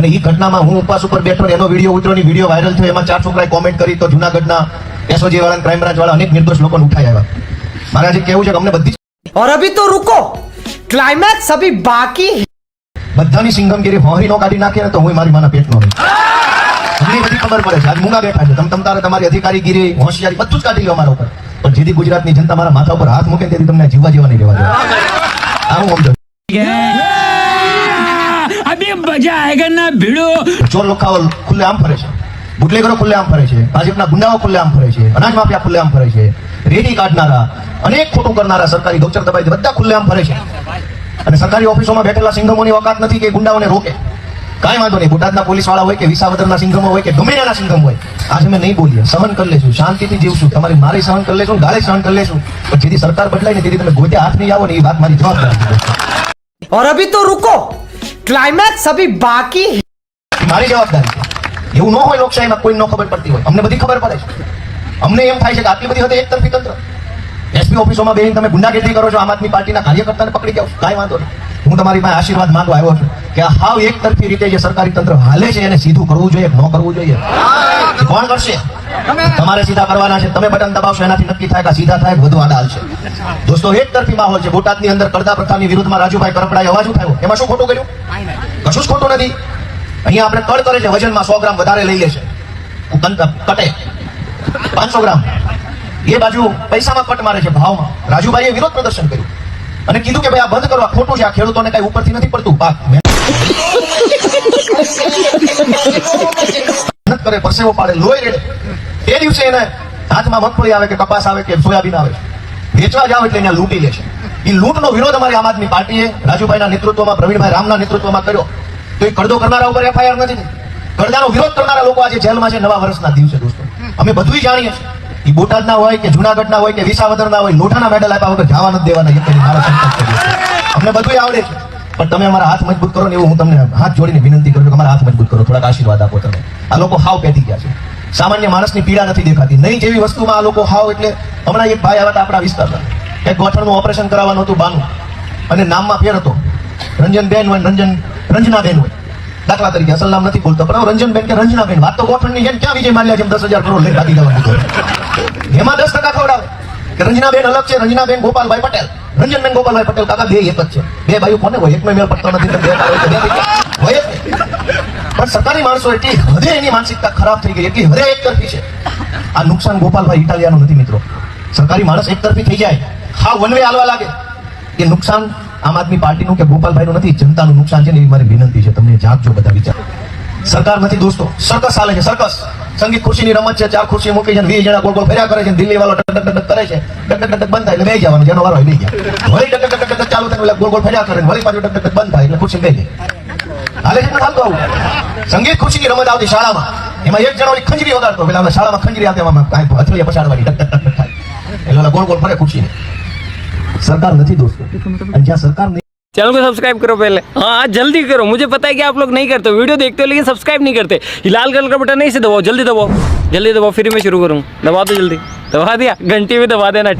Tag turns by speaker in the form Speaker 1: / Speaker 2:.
Speaker 1: અને એ ઘટનામાં હું ઉપવાસ ઉપર બેઠો એનો વીડિયો ઉતરોની વીડિયો વાયરલ થયો એમાં ચાર છોકરાએ કોમેન્ટ કરી તો જુનાગઢના એસઓજી વાળા ક્રાઇમ બ્રાન્ચ વાળા અનેક નિર્દોષ લોકોને ઉઠાઈ આવ્યા. મારા જે કેવું છે કે અમને બધી
Speaker 2: ઓર અભી તો રૂકો. ક્લાઇમેક્સ અભી બાકી
Speaker 1: બધાની સિંગમગીરી હોહરી નો કાઢી નાખે તો હું મારી માના પેટનો ઘણી બધી ખબર પડે છે. આજ મૂંગા બેઠા છે. તમ તમારે તમારી અધિકારી ગીરી હોશિયારી બધું જ કાઢી લો મારા ઉપર. પણ જેથી ગુજરાતની જનતા મારા માથા ઉપર હાથ મૂકે તેથી તમને જીવવા જેવા નહીં રહેવા દે આવું સમજો.
Speaker 3: अभी मजा आएगा ना भिड़ो
Speaker 1: ચોર લોખાઓ ખુલ્લે આમ ફરે છે બુટલેગરો ખુલ્લે આમ ફરે છે ભાજપના ગુંડાઓ ખુલ્લે આમ ફરે છે અનાજ માફિયા ખુલ્લે આમ ફરે છે રેડી કાઢનારા અનેક ખોટું કરનારા સરકારી ગૌચર દબાઈ બધા ખુલ્લે આમ ફરે છે અને સરકારી ઓફિસોમાં બેઠેલા સિંઘમોની ઓકાત નથી કે ગુંડાઓને રોકે કાંઈ વાંધો નહીં બોટાદના પોલીસ વાળા હોય કે વિસાવદરના સિંઘમો હોય કે ગમે તેના સિંઘમ હોય આજે અમે નહીં બોલીએ સહન કરી લેશું શાંતિથી જીવશું તમારી મારી સહન કરી લેશું ગાળે સહન કરી લેશું પણ જેથી સરકાર બદલાય ને તેથી તમે ગોતે હાથ નહીં આવો ને એ વાત મારી જવાબદારી છે.
Speaker 2: और अभी तो रुको ક્લાઇમેક્સ અભી બાકી
Speaker 1: મારી જવાબદારી એવું ન હોય લોકશાહીમાં કોઈ ન ખબર પડતી હોય. અમને બધી ખબર પડે છે. અમને એમ થાય છે કે આટલી બધી હદે એકતરફી તંત્ર. એસપી ઓફિસોમાં બેહીને તમે ગુંડાગીરી કરો છો, આમ આદમી પાર્ટીના કાર્યકર્તાને પકડી જાઓ કાંઈ વાંધો નહીં. હું તમારી પાસે આશીર્વાદ માંગવા આવ્યો છું કે હાવ એકતરફી રીતે જે સરકારી તંત્ર હાલે છે એને સીધું કરવું જોઈએ ન કરવું જોઈએ? કોણ કરશે? તમારે સીધા કરવાના છે. તમે બટન દબાવશો એનાથી નક્કી થાય કે સીધા થાય વધુ આડા હાલશે દોસ્તો એક તરફી માહોલ છે. બોટાદની અંદર કરતા પ્રથાની વિરુદ્ધમાં રાજુભાઈ કરપડાએ અવાજ ઉઠાવ્યો. એમાં શું ખોટું કર્યું? કશું જ ખોટું નથી. અહીંયા આપણે કળ કરે છે. વજનમાં સો ગ્રામ વધારે લઈ લે છે. કટે. પાંચસો ગ્રામ. એ બાજુ પૈસામાં કટ મારે છે ભાવમાં. રાજુભાઈએ વિરોધ પ્રદર્શન કર્યું. અને કીધું કે ભાઈ આ બંધ કરો. આ ખોટું છે. આ ખેડૂતોને કઈ ઉપરથી નથી પડતું. પાક. મહેનત કરે, પરસેવો પાડે, લોહી રેડે. એ દિવસે એને હાથમાં મગફળી આવે કે કપાસ આવે કે સોયાબીન આવે. વેચવા જાવ એટલે અહીંયા લૂંટી લે છે. એ લૂંટનો વિરોધ અમારી આમ આદમી પાર્ટીએ રાજુભાઈના નેતૃત્વમાં, પ્રવીણભાઈ રામના નેતૃત્વમાં કર્યો. તો એ કડદો કરનારા ઉપર એફઆઈઆર નથી. કડદાનો વિરોધ કરનારા લોકો આજે જેલમાં છે નવા વર્ષના દિવસે, દોસ્તો. અમે બધુંય જાણીએ છીએ. એ બોટાદના હોય કે જુનાગઢના હોય કે વિસાવદરના હોય, લોઠાના મેડલ આપ્યા વગર જવા નથી દેવાના એ કરી મારા સંકલ્પ અમને બધુંય આવડે છે. પણ તમે અમારા હાથ મજબૂત કરો ને એવું હું તમને હાથ જોડીને વિનંતી કરું છું કે અમારા હાથ મજબૂત કરો, થોડાક આશીર્વાદ આપો તમે. આ લોકો હાવ પેતી ગયા છે. સામાન્ય માણસની પીડા નથી દેખાતી. નહીં જેવી વસ્તુમાં આ લોકો હાવ એટલે હમણાં એક ભાઈ આવ્યા હતા આપણા વિસ્તારના કે ગોઠણનું ઓપરેશન કરાવવાનું હતું બાનું. અને નામમાં ફેર હતો. રંજનબેન હોય, રંજન, રંજનાબેન હોય. દાખલા તરીકે અસલ નામ નથી બોલતો, પણ રંજનબેન કે રંજનાબેન. વાત તો ગોઠણની છે ક્યાં વિજય માલ્યા છે દસ હજાર કરોડ લઈ ભાગી જવાનું એમાં દસ ટકા ખવડાવે. કે રંજનાબેન અલગ છે, રંજનાબેન ગોપાલભાઈ પટેલ. રંજનબેન ગોપાલભાઈ પટેલ કાકા બે એક જ છે. બે ભાઈઓ કોને હોય? એકમાં મેળ પડતો નથી તો બે ભાઈઓ તો બે થઈ ગયા. હોય જ નહીં. પણ સરકારી માણસો એટલી હદે એની માનસિકતા ખરાબ થઈ ગઈ. એટલી હદે એક તરફી છે. આ નુકસાન ગોપાલભાઈ ઇટાલિયાનું નથી મિત્રો. સરકારી માણસ એક તરફી થઈ જાય. હા વન હાલવા લાગે. એ નુકસાન આમ આદમી પાર્ટીનું કે ગોપાલભાઈનું નથી, જનતાનું નુકસાન છે ને એવી મારી વિનંતી છે. તમને જાગજો બધા વિચાર. સરકાર નથી દોસ્તો. સરકસ ચાલે છે, સરકસ. સંગીત ખુરશીની રમત છે, ચાર ખુરશી મૂકી છે વીસ જણા ગોળ ગોળ ફર્યા કરે છે દિલ્હી વાળો ડક ટક કરે છે. ડક ડક ડક બંધ થાય એટલે બે જવાનું. જેનો હોય બેસી ગયા વળી ડક ટક ટક ચાલુ થાય ગોળ ગોળ ફર્યા કરે વળી પાછું ટક ટક બંધ થાય એટલે ખુરશી બે જાય. હાલે છે ને હાલતું આવું સંગીત ખુરશીની રમત આવતી શાળામાં એમાં એક જણો ઓલી ખંજરી વગાડતો પેલા અમે શાળામાં ખંજરી આવતી એમાં કાંઈ હથોડીએ પછાડવાની ટક ટક ટક ટક થાય એટલે ઓલા ગોળ ગોળ ફરે ખુરશીને સરકાર નથી દોસ્તો અને જ્યાં સરકાર નહીં
Speaker 4: चैनल को सब्सक्राइब करो पहले हाँ जल्दी करो मुझे पता है कि आप लोग नहीं करते हो वीडियो देखते हो लेकिन सब्सक्राइब नहीं करते ये लाल कलर का बटन नहीं से दबाओ जल्दी दबाओ जल्दी दबाओ फिर मैं शुरू करूँ दबा दो जल्दी दबा दिया घंटी में दबा देना ठीक